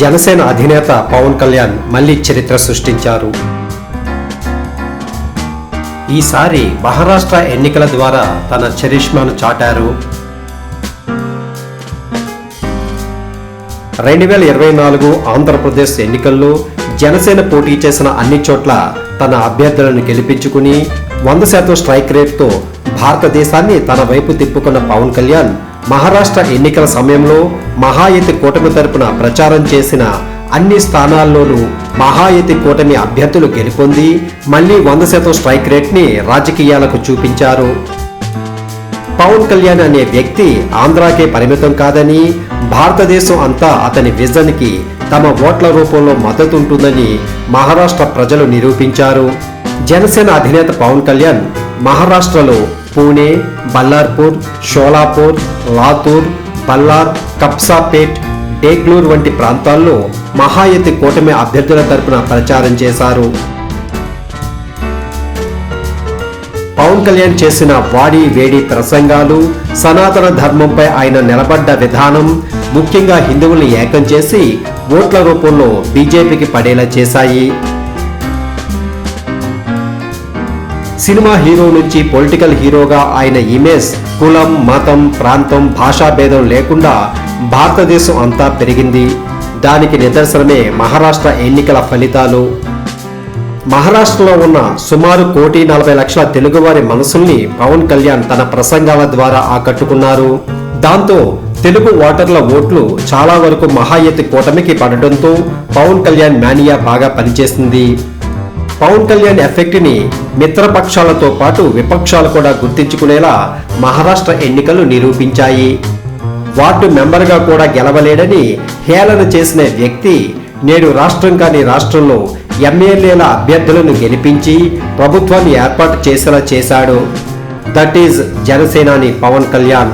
జనసేన అధినేత పవన్ కళ్యాణ్ మళ్ళీ చరిత్ర సృష్టించారు. ఈసారి మహారాష్ట్ర ఎన్నికల ద్వారా తన చరిష్మాను చాటారు. రెండు వేల ఇరవై నాలుగు ఆంధ్రప్రదేశ్ ఎన్నికల్లో జనసేన పోటీ చేసిన అన్ని చోట్ల తన అభ్యర్థులను గెలిపించుకుని వంద శాతం స్ట్రైక్ రేట్తో భారతదేశాన్ని తన వైపు తిప్పుకున్న పవన్ కళ్యాణ్ మహారాష్ట్ర ఎన్నికల సమయంలో మహాయతి కూటమి తరపున ప్రచారం చేసిన అన్ని స్థానాల్లోనూ మహాయతి కూటమి అభ్యర్థులు గెలుపొంది మళ్ళీ వంద శాతం స్ట్రైక్ రేట్ని రాజకీయాలకు చూపించారు. పవన్ కళ్యాణ్ అనే వ్యక్తి ఆంధ్రాకే పరిమితం కాదని భారతదేశం అంతా అతని విజన్కి తమ ఓట్ల రూపంలో మద్దతు ఉంటుందని మహారాష్ట్ర ప్రజలు నిరూపించారు. జనసేన అధినేత పవన్ కళ్యాణ్ మహారాష్ట్రలో పూణే బల్లార్పూర్ షోలాపూర్ లాతూర్ బల్లార్ కప్సాపేట్ డేగ్లూర్ వంటి ప్రాంతాల్లో మహాయతి కూటమి అభ్యర్థుల తరపున ప్రచారం చేశారు. పవన్ కళ్యాణ్ చేసిన వాడి వేడి ప్రసంగాలు సనాతన ధర్మంపై ఆయన నిలబడ్డ విధానం ముఖ్యంగా హిందువుల్ని ఏకం చేసి ఓట్ల రూపంలో బీజేపీకి పడేలా చేశాయి. సినిమా హీరో నుంచి పొలిటికల్ హీరోగా ఆయన ఇమేజ్ కులం మతం ప్రాంతం భాషా భేదం లేకుండా భారతదేశం అంతా పెరిగింది. దానికి నిదర్శనమే మహారాష్ట్ర ఎన్నికల ఫలితాలు. మహారాష్ట్రలో ఉన్న సుమారు కోటి నలభై లక్షల తెలుగువారి మనసుల్ని పవన్ కళ్యాణ్ తన ప్రసంగాల ద్వారా ఆకట్టుకున్నారు. దాంతో తెలుగు ఓటర్ల ఓట్లు చాలా వరకు మహా ఎత్తు కూటమికి పడటంతో పవన్ కళ్యాణ్ మేనియా బాగా పనిచేసింది. పవన్ కళ్యాణ్ ఎఫెక్ట్ని మిత్రపక్షాలతో పాటు విపక్షాలు కూడా గుర్తించుకునేలా మహారాష్ట్ర ఎన్నికలు నిరూపించాయి. వార్డు మెంబర్గా కూడా గెలవలేడని హేళన చేసిన వ్యక్తి నేడు రాష్ట్రం కాని రాష్ట్రంలో ఎమ్మెల్యేల అభ్యర్థులను గెలిపించి ప్రభుత్వాన్ని ఏర్పాటు చేసేలా చేశాడు. దట్ ఈజ్ జనసేనాని పవన్ కళ్యాణ్.